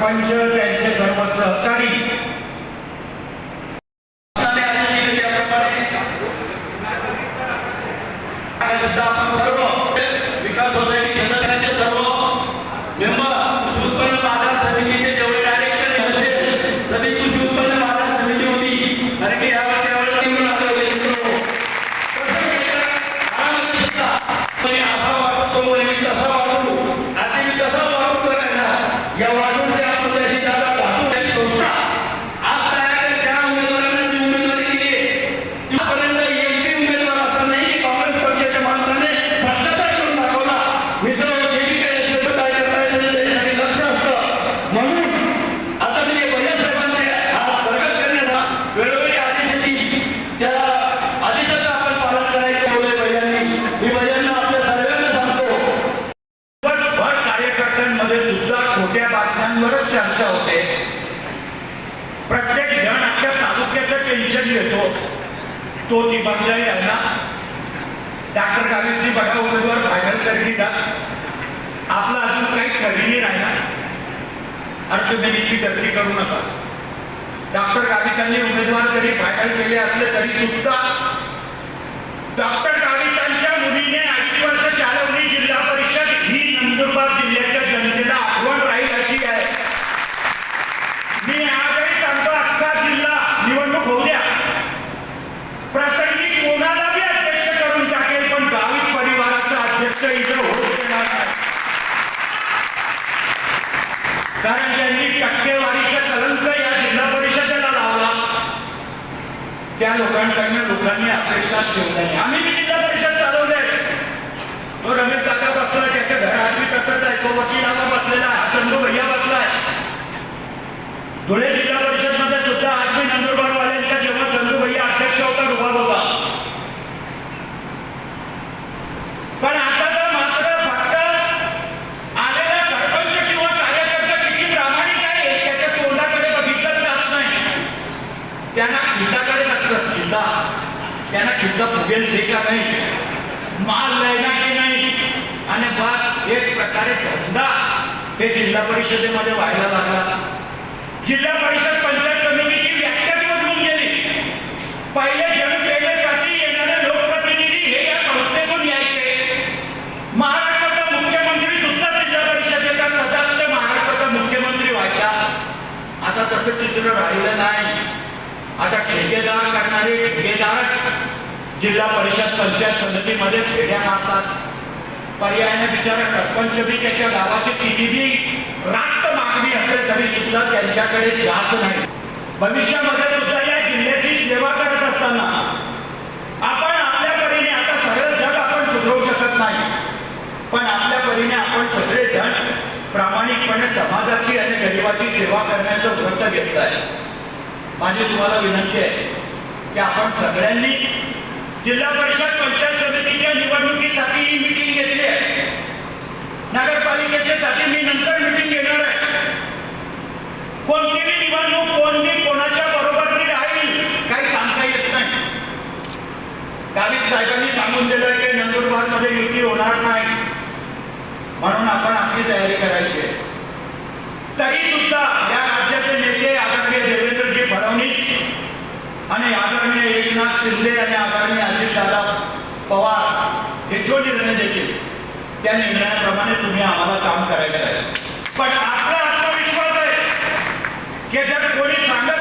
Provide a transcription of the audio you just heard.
सरपंच त्यांचे सर्व सहकारी. विकास सोसायटी जनतेचे सर्व मेंबर कृषी उत्पन्न बाजार समितीचे जेवढे डायरेक्टर तरी कृषी उत्पन्न बाजार समिती होती. कारण की यावर असा वाटतो मी तसा वाटू आता मी तसा वाटू करायला या वाटून त्या आपल्याशी दादा वाटून एक संस्था आज काय ज्या उमेदवारांना जी उमेदवारी दिली आहे, तिथपर्यंत एकही उमेदवार असा नाही की काँग्रेस पक्षाच्या माणसाने भ्रष्टाचार करून दाखवला मित्र जे काही काही असेल काय करता येईल त्याच्यासाठी लक्ष असतं म्हणून आता मी भैया साहेबांचे आज प्रगत करण्याचा वेळोवेळी आदेश येतील त्या आदेशाचं आपण पालन करायचं बोलले भैयांनी मी भैयांना आपल्या सर्वांना सांगतो भर कार्यकर्त्यांमध्ये सुद्धा खोट्या बातम्यांवरच चर्चा होते प्रत्येक जण अख्ख्या तालुक्याचं टेन्शन घेतो तो ती बदलाही आहे ना डॉक्टर गावितजी बघा उमेदवार फायनल करी का? आपला अजून काही खरेदी नाही ना. अर्थदेवीची चर्ची करू नका. डॉक्टर गावितांनी उमेदवार जरी फायनल केले असले तरी सुद्धा डॉक्टर गावितांच्या मुलीने अडीच वर्ष चालवली जिल्हा परिषद ही नंदुरबार जिल्ह्याच्या जनतेला आठवण राहील अशी आहे मी आजही सांगतो अख्खा जिल्हा निवडणूक होऊ द्या प्रसंगी कोणालाही अध्यक्ष करून टाकेल पण गावित परिवाराचा इथं होऊ देणार नाही. कारण ज्यांनी टक्केवारीचा कलंक या जिल्हा परिषदेला लावला त्या लोकांकडनं लोकांनी अपेक्षा ठेवू नये आम्ही जिल्हा परिषद चालवले तो हो, रमेश काका बसला त्याच्या घरात बी तसंच आहे. तो वकील आबा बसलेला आहे. हा चंदू भैया बसलाय धुळे जिल्हा परिषदमध्ये सुद्धा आज मी नंदुरबार वाल्यांचा जेव्हा चंदू भैया अध्यक्ष होता रुबाब होता पण आता तर मात्र फक्त आलेला सरपंच किंवा कार्यकर्ता किती प्रामाणिक आहे त्याच्या तोंडाकडे बघितलं जात नाही त्यांना खिसाकडे लागतं खिसा त्यांना खिसा फुगेल से का नाही? माल लायना की नाही? आणि बस एक प्रकारे धंदा. हे जिल्हा परिषदेमध्ये व्हायला लागला. जिल्हा परिषद पंचायत समितीची व्याख्या बदलून गेली. पहिले जनसेवेसाठी येणारे लोकप्रतिनिधी हे या संस्थेतून यायचे. महाराष्ट्राचा मुख्यमंत्री सुद्धा जिल्हा परिषदेचा सदस्य महाराष्ट्राचा मुख्यमंत्री व्हायचा. आता तसं चित्र राहिलं नाही. आता ठेकेदार करणारे ठेकेदार जिल्हा परिषद पंचायत समितीमध्ये फेड्या मारतात. पर्यायाने बिचारा सरपंच बी त्याच्या गावाची किती बी रास्त मागणी असेल तरी सुद्धा त्यांच्याकडे जात नाही. भविष्यामध्ये सुद्धा या जिल्ह्याची सेवा करत असताना आपण आपल्या परीने आता सगळं जग आपण सुधरवू शकत नाही. पण आपल्या परीने आपण सगळे जण प्रामाणिकपणे समाजाची आणि गरिबाची सेवा करण्याचं व्रत घेतलं आहे माझी तुम्हाला विनंती आहे की आपण सगळ्यांनी जिल्हा परिषद पंचायत समितीच्या निवडणुकीसाठी ही मिटिंग घेतली आहे. नगरपालिकेच्यासाठी मी नंतर मिटिंग घेणार आहे. कोणतीही निवडणूक कोणती कोणाच्या बरोबरची राहील काही सांगता येत नाही. गावित साहेबांनी सांगून दिलं की नंदुरबारमध्ये युती होणार नाही. म्हणून आपण आपली तयारी करायची आहे. तरी सुद्धा या राज्याचे त्या निर्णयाप्रमाणे तुम्ही आम्हाला काम करायचं आहे. पण आपला आत्मविश्वास आहे की जर कोणी सांगत